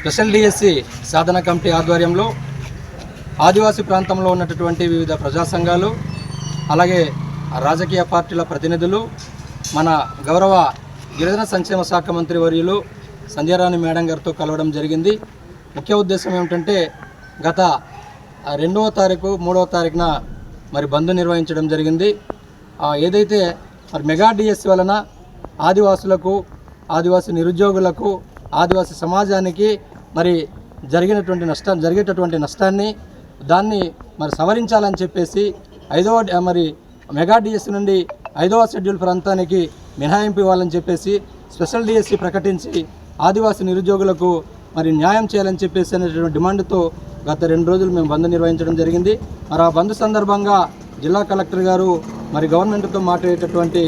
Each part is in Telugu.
స్పెషల్ డిఎస్సి సాధన కమిటీ ఆధ్వర్యంలో ఆదివాసీ ప్రాంతంలో ఉన్నటువంటి వివిధ ప్రజా సంఘాలు అలాగే రాజకీయ పార్టీల ప్రతినిధులు మన గౌరవ గిరిజన సంక్షేమ శాఖ మంత్రి వర్యులు సంధ్యారాణి మేడం గారితో కలవడం జరిగింది. ముఖ్య ఉద్దేశం ఏమిటంటే గత రెండవ తారీఖు మూడవ తారీఖున మరి బంద్ నిర్వహించడం జరిగింది. ఏదైతే మరి మెగా డిఎస్సి వలన ఆదివాసులకు ఆదివాసీ నిరుద్యోగులకు ఆదివాసీ సమాజానికి మరి జరిగినటువంటి నష్టం జరిగేటటువంటి నష్టాన్ని దాన్ని మరి సవరించాలని చెప్పేసి ఐదవ మరి మెగా డిఎస్సి నుండి ఐదవ షెడ్యూల్ ప్రాంతానికి మినహాయింపు ఇవ్వాలని చెప్పేసి స్పెషల్ డిఎస్సి ప్రకటించి ఆదివాసీ నిరుద్యోగులకు మరి న్యాయం చేయాలని చెప్పేసి అనేటువంటి డిమాండ్తో గత రెండు రోజులు మేము బంద్ నిర్వహించడం జరిగింది. మరి ఆ బంద్ సందర్భంగా జిల్లా కలెక్టర్ గారు మరి గవర్నమెంట్తో మాట్లాడేటటువంటి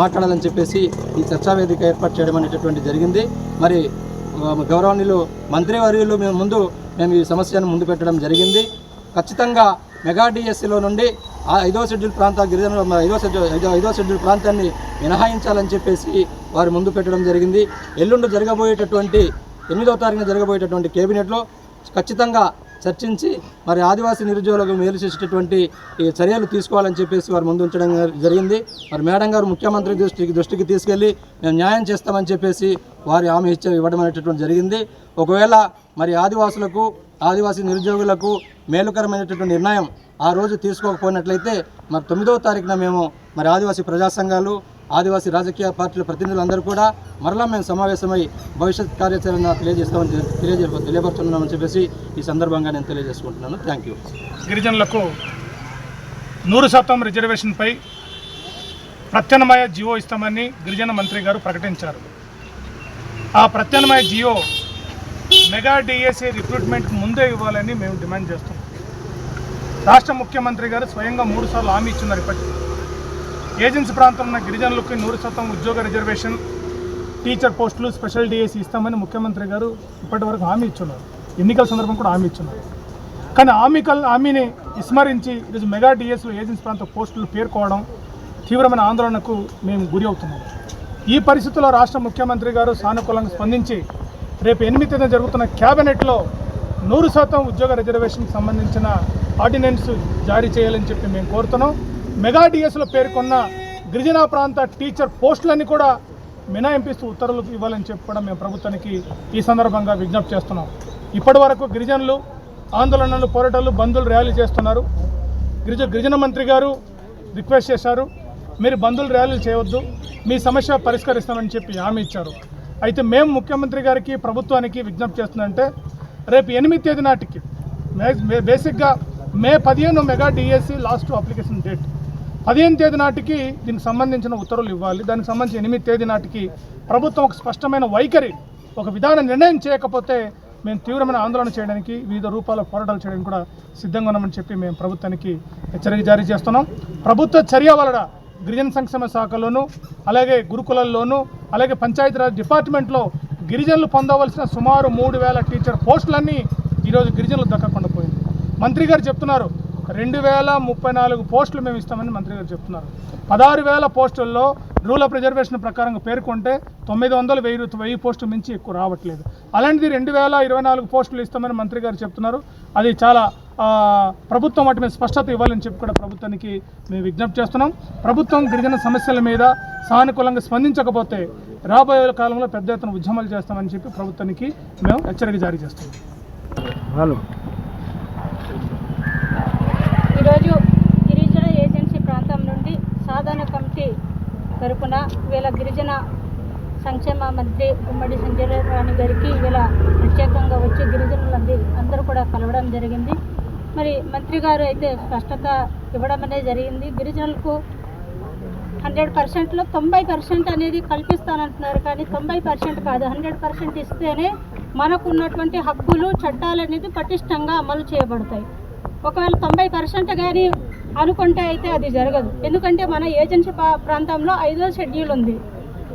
మాట్లాడాలని చెప్పేసి ఈ చర్చా వేదిక ఏర్పాటు చేయడం అనేటటువంటి జరిగింది. మరి గౌరవనీయులు మంత్రివర్యులు మేము ముందు మేము ఈ సమస్యను ముందు పెట్టడం జరిగింది. ఖచ్చితంగా మెగా డిఎస్సిలో నుండి ఆ ఐదో షెడ్యూల్ ప్రాంత గిరిజన ఐదో షెడ్యూల్ ఐదో ఐదో షెడ్యూల్ ప్రాంతాన్ని మినహాయించాలని చెప్పేసి వారు ముందు పెట్టడం జరిగింది. ఎల్లుండి జరగబోయేటటువంటి ఎనిమిదో తారీఖున జరగబోయేటటువంటి కేబినెట్లో ఖచ్చితంగా చర్చించి మరి ఆదివాసీ నిరుద్యోగులకు మేలు చేసేటటువంటి ఈ చర్యలు తీసుకోవాలని చెప్పేసి వారు ముందు ఉంచడం జరిగింది. మరి మేడం గారు ముఖ్యమంత్రి దృష్టికి దృష్టికి తీసుకెళ్ళి మేము న్యాయం చేస్తామని చెప్పేసి వారి హామీ ఇచ్చే ఇవ్వడం అనేటటువంటి జరిగింది. ఒకవేళ మరి ఆదివాసులకు ఆదివాసీ నిరుద్యోగులకు మేలుకరమైనటువంటి నిర్ణయం ఆ రోజు తీసుకోకపోయినట్లయితే మరి తొమ్మిదవ తారీఖున మేము మరి ఆదివాసీ ప్రజా సంఘాలు ఆదివాసీ రాజకీయ పార్టీల ప్రతినిధులందరూ కూడా మరలా మేము సమావేశమై భవిష్యత్ కార్యాచరణ తెలియజేస్తామని తెలియజే తెలియపరుస్తున్నామని చెప్పేసి ఈ సందర్భంగా నేను తెలియజేసుకుంటున్నాను. థ్యాంక్ యూ గిరిజనులకు నూరు శాతం రిజర్వేషన్పై ప్రత్యామ్నాయ జియో ఇస్తామని గిరిజన మంత్రి గారు ప్రకటించారు. ఆ ప్రత్యామ్నాయ జియో మెగా డిఎస్ఏ రిక్రూట్మెంట్ ముందే ఇవ్వాలని మేము డిమాండ్ చేస్తున్నాం. రాష్ట్ర ముఖ్యమంత్రి గారు స్వయంగా మూడు సార్లు హామీ ఇచ్చిన ఇప్పటికీ. ఏజెన్సీ ప్రాంతంలో ఉన్న గిరిజనులకు నూరు శాతం ఉద్యోగ రిజర్వేషన్ టీచర్ పోస్టులు స్పెషల్ డిఎస్సి ఇస్తామని ముఖ్యమంత్రి గారు ఇప్పటి వరకు హామీ ఇచ్చున్నారు. ఎన్నికల సందర్భం కూడా హామీ ఇచ్చున్నారు. కానీ హామీ కల్ హామీని విస్మరించి ఈరోజు మెగా డిఎస్లో ఏజెన్సీ ప్రాంత పోస్టులు పేర్కోవడం తీవ్రమైన ఆందోళనకు మేము గురి అవుతున్నాం. ఈ పరిస్థితుల్లో రాష్ట్ర ముఖ్యమంత్రి గారు సానుకూలంగా స్పందించి రేపు ఎనిమిది తేదీన జరుగుతున్న క్యాబినెట్లో నూరు శాతం ఉద్యోగ రిజర్వేషన్కి సంబంధించిన ఆర్డినెన్స్ జారీ చేయాలని చెప్పి మేము కోరుతున్నాం. మెగా డిఎస్లో పేర్కొన్న గిరిజన ప్రాంత టీచర్ పోస్టులన్నీ కూడా మినహాయింపిస్తూ ఉత్తర్వులు ఇవ్వాలని చెప్పి కూడా మేము ప్రభుత్వానికి ఈ సందర్భంగా విజ్ఞప్తి చేస్తున్నాం. ఇప్పటి వరకు గిరిజనులు ఆందోళనలు పోరాటాలు బంధువులు ర్యాలీ చేస్తున్నారు. గిరిజ గిరిజన మంత్రి గారు రిక్వెస్ట్ చేశారు మీరు బంధువులు ర్యాలీలు చేయవద్దు మీ సమస్య పరిష్కరిస్తామని చెప్పి హామీ ఇచ్చారు. అయితే మేము ముఖ్యమంత్రి గారికి ప్రభుత్వానికి విజ్ఞప్తి చేస్తుందంటే రేపు ఎనిమిది తేదీ నాటికి బేసిక్గా మే పదిహేను mega DSC last application date. పదిహేను తేదీ నాటికి దీనికి సంబంధించిన ఉత్తర్వులు ఇవ్వాలి. దానికి సంబంధించి ఎనిమిది తేదీ నాటికి ప్రభుత్వం ఒక స్పష్టమైన వైఖరి ఒక విధాన నిర్ణయం చేయకపోతే మేము తీవ్రమైన ఆందోళన చేయడానికి వివిధ రూపాల పోరాటాలు చేయడానికి కూడా సిద్ధంగా ఉన్నామని చెప్పి మేము ప్రభుత్వానికి హెచ్చరిక జారీ చేస్తున్నాం. ప్రభుత్వ చర్య వలన గిరిజన సంక్షేమ శాఖలోను అలాగే గురుకులల్లోనూ అలాగే పంచాయతీరాజ్ డిపార్ట్మెంట్లో గిరిజనులు పొందవలసిన సుమారు మూడు వేల టీచర్ పోస్టులన్నీ ఈరోజు గిరిజనులు దక్కకుండా పోయింది. మంత్రి గారు చెప్తున్నారు రెండు వేల ముప్పై నాలుగు పోస్టులు మేము ఇస్తామని మంత్రి గారు చెప్తున్నారు. పదహారు వేల పోస్టుల్లో రూల్ ఆఫ్ రిజర్వేషన్ ప్రకారం పేర్కొంటే తొమ్మిది వందలు వెయ్యి వెయ్యి పోస్టులు మించి ఎక్కువ రావట్లేదు. అలాంటిది రెండు వేల ఇరవై నాలుగు పోస్టులు ఇస్తామని మంత్రి గారు చెప్తున్నారు. అది చాలా ప్రభుత్వం వాటి మీద స్పష్టత ఇవ్వాలని చెప్పి కూడా ప్రభుత్వానికి మేము విజ్ఞప్తి చేస్తున్నాం. ప్రభుత్వం గిరిజన సమస్యల మీద సానుకూలంగా స్పందించకపోతే రాబోయే కాలంలో పెద్ద ఎత్తున ఉద్యమాలు చేస్తామని చెప్పి ప్రభుత్వానికి మేము హెచ్చరిక జారీ చేస్తున్నాం ఈరోజు గిరిజన ఏజెన్సీ ప్రాంతం నుండి సాధారణ కమిటీ తరపున వీళ్ళ గిరిజన సంక్షేమ మంత్రి ఉమ్మడి సంజయ్ రాణి గారికి వీళ్ళ ప్రత్యేకంగా వచ్చి గిరిజనులందరి అందరూ కూడా కలవడం జరిగింది. మరి మంత్రి గారు అయితే స్పష్టత ఇవ్వడం అనేది జరిగింది. గిరిజనులకు హండ్రెడ్ పర్సెంట్లో తొంభై పర్సెంట్ అనేది కల్పిస్తానంటున్నారు కానీ తొంభై పర్సెంట్ కాదు. హండ్రెడ్ పర్సెంట్ ఇస్తేనే మనకు ఉన్నటువంటి హక్కులు చట్టాలు అనేది పటిష్టంగా అమలు చేయబడతాయి. ఒకవేళ తొంభై పర్సెంట్ కానీ అనుకుంటే అయితే అది జరగదు. ఎందుకంటే మన ఏజెన్సీ పా- ప్రాంతంలో ఐదో షెడ్యూల్ ఉంది.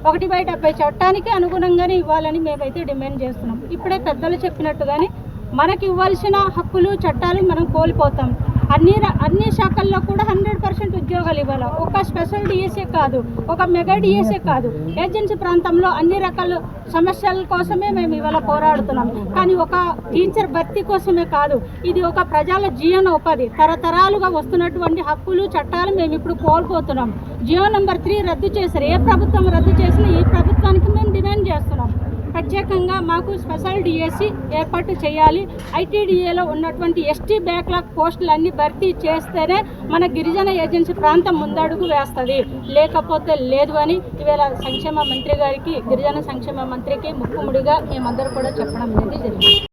ఒకటి బై డెబ్బై చట్టానికి అనుగుణంగానే ఇవ్వాలని మేమైతే డిమాండ్ చేస్తున్నాం. ఇప్పుడే పెద్దలు చెప్పినట్టుగానే మనకి ఇవ్వాల్సిన హక్కులు చట్టాలు మనం కోల్పోతాం. అన్ని అన్ని శాఖల్లో కూడా హండ్రెడ్ పర్సెంట్ ఉద్యోగాలు ఇవ్వాలి? ఒక స్పెషల్ డిఎస్ఏ కాదు ఒక మెగా డిఎస్ఏ కాదు. ఏజెన్సీ ప్రాంతంలో అన్ని రకాల సమస్యల కోసమే మేము ఇవాళ పోరాడుతున్నాం. కానీ ఒక టీచర్ భర్తీ కోసమే కాదు ఇది ఒక ప్రజల జీవన ఉపాధి. తరతరాలుగా వస్తున్నటువంటి హక్కులు చట్టాలు మేము ఇప్పుడు కోల్పోతున్నాం. జియో నెంబర్ త్రీ రద్దు చేశారు. ఏ ప్రభుత్వం రద్దు చేసినా ఈ ప్రభుత్వానికి మేము డిమాండ్ చేస్తున్నాం. ప్రత్యేకంగా మాకు స్పెషల్ డిఎస్సి ఏర్పాటు చేయాలి. ఐటీడీఏలో ఉన్నటువంటి ఎస్టీ బ్యాక్లాగ్ పోస్టులన్నీ భర్తీ చేస్తేనే మన గిరిజన ఏజెన్సీ ప్రాంతం ముందడుగు వేస్తుంది. లేకపోతే లేదు అని ఈవేళ సంక్షేమ మంత్రి గారికి గిరిజన సంక్షేమ మంత్రికి ముక్కుముడిగా మేమందరూ కూడా చెప్పడం అనేది జరిగింది.